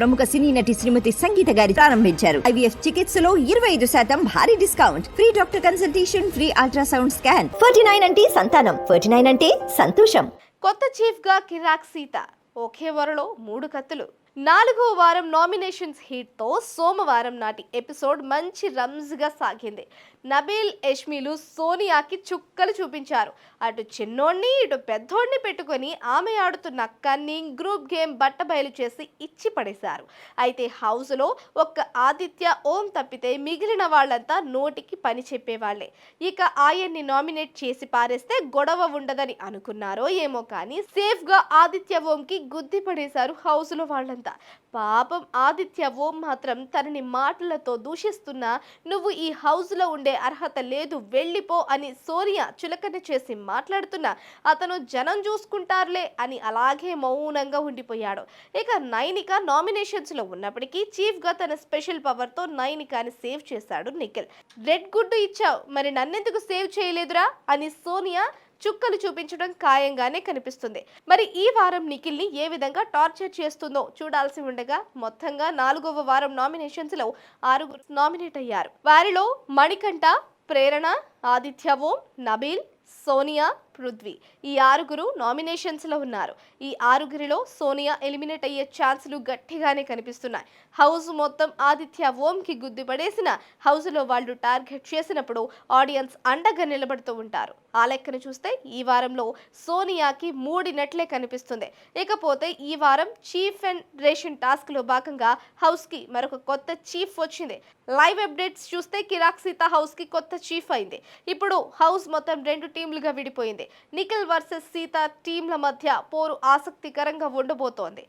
ప్రముఖ సినీ నటి శ్రీమతి సంగీత గారి ప్రారంభించారు. ఐవీఎఫ్ చికిత్సలో ఇరవై ఐదు శాతం భారీ discount. Free doctor consultation free ultrasound scan. Forty nine అంటే సంతానం ఫోర్టీ నైన్ అంటే సంతోషం. కొత్త చీఫ్గా కిరాక్ సీత ఒకే వరలో మూడు కత్తులు. నాలుగో వారం నామినేషన్స్ హిట్తో సోమవారం నాటి ఎపిసోడ్ మంచి రంజ్గా సాగింది. నబీల్ యష్మిలు సోనియాకి చుక్కలు చూపించారు. అటు చిన్నోడిని ఇటు పెద్దోడిని పెట్టుకొని ఆమె ఆడుతున్న కన్నింగ్ గ్రూప్ గేమ్ బట్టబయలు చేసి ఇచ్చి పడేశారు. అయితే హౌస్లో ఒక్క ఆదిత్య ఓం తప్పితే మిగిలిన వాళ్ళంతా నోటికి పని చెప్పేవాళ్ళే. ఇక ఆయన్ని నామినేట్ చేసి పారేస్తే గొడవ ఉండదని అనుకున్నారో ఏమో కానీ సేఫ్గా ఆదిత్య ఓంకి గుద్ది పడేశారు హౌస్లో వాళ్ళంతా. పాపం ఆదిత్య ఓం మాత్రం తనని మాటలతో దూషిస్తున్నా నువ్వు ఈ హౌస్లో ఉండే అర్హత లేదు వెళ్ళిపో అని సోనియా చులకన చేసి మాట్లాడుతున్నా. అతను జనం చూసుకుంటారులే అని అలాగే మౌనంగా ఉండిపోయాడు. ఇక నైనిక నామినేషన్స్లో ఉన్నప్పటికీ చీఫ్గా తన స్పెషల్ పవర్తో నైనికాని సేవ్ చేశాడు నిఖిల్. రెడ్ గుడ్డు ఇచ్చావు మరి నన్నెందుకు సేవ్ చేయలేదురా? అని సోనియా చుక్కలు చూపించడం ఖాయంగానే కనిపిస్తుంది. మరి ఈ వారం నిఖిల్ని ఏ విధంగా టార్చర్ చేస్తుందో చూడాల్సి ఉండగా మొత్తంగా నాలుగవ వారం నామినేషన్స్లో ఆరుగురు నామినేట్ అయ్యారు. వారిలో మణికంఠ ప్రేరణ ఆదిత్య ఓం నబీల్ సోనియా పృథ్వీ. ఈ ఆరుగురు నామినేషన్స్లో ఉన్నారు. ఈ ఆరుగురిలో సోనియా ఎలిమినేట్ అయ్యే ఛాన్సులు గట్టిగానే కనిపిస్తున్నాయి. హౌస్ మొత్తం ఆదిత్య ఓంకి గుద్దిపడేసిన హౌస్లో వాళ్ళు టార్గెట్ చేసినప్పుడు ఆడియన్స్ అండగా నిలబడుతూ ఉంటారు. ఆ లెక్కను చూస్తే ఈ వారంలో సోనియాకి మూడినట్లే కనిపిస్తుంది. ఇకపోతే ఈ వారం చీఫ్ అండ్ రేషన్ టాస్క్లో భాగంగా హౌస్కి మరొక కొత్త చీఫ్ వచ్చింది. లైవ్ అప్డేట్స్ చూస్తే కిరాక్ సీత హౌస్కి కొత్త చీఫ్ అయింది. ఇప్పుడు హౌస్ మొత్తం రెండు టీంలుగా విడిపోయింది. నిఖిల్ వర్సెస్ సీత టీంల మధ్య పోరు ఆసక్తికరంగా ఉండబోతోంది.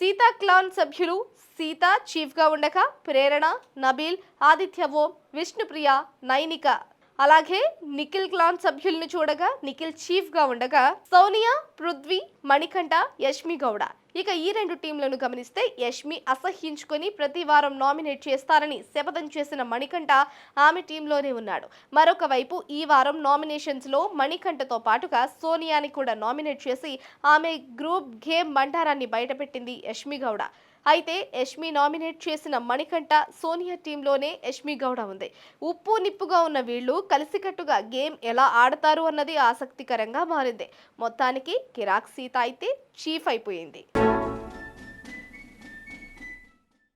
సీతా క్లాన్ సభ్యులు సీత చీఫ్గా ఉండగా ప్రేరణ నబీల్ ఆదిత్య ఓం విష్ణుప్రియ నైనిక. అలాగే నిఖిల్ క్లాన్ సభ్యుల్ని చూడగా నిఖిల్ చీఫ్గా ఉండగా సోనియా పృథ్వీ మణికంఠ యష్మి గౌడ ఇక ఈ రెండు టీంలను గమనిస్తే యష్మి అసహ్యించుకొని ప్రతి వారం నామినేట్ చేస్తారని శపథం చేసిన మణికంఠ ఆమె టీంలోనే ఉన్నాడు. మరొక వైపు ఈ వారం నామినేషన్స్లో మణికంఠతో పాటుగా సోనియాని కూడా నామినేట్ చేసి ఆమె గ్రూప్ గేమ్ బండారాన్ని బయటపెట్టింది యష్మి గౌడ. అయితే యష్మి నామినేట్ చేసిన మణికంఠ సోనియా టీంలోనే యష్మి గౌడ ఉంది. ఉప్పు నిప్పుగా ఉన్న వీళ్ళు కలిసికట్టుగా గేమ్ ఎలా ఆడతారు అన్నది ఆసక్తికరంగా మారింది. మొత్తానికి కిరాక్ సీత అయితే చీఫ్ అయిపోయింది.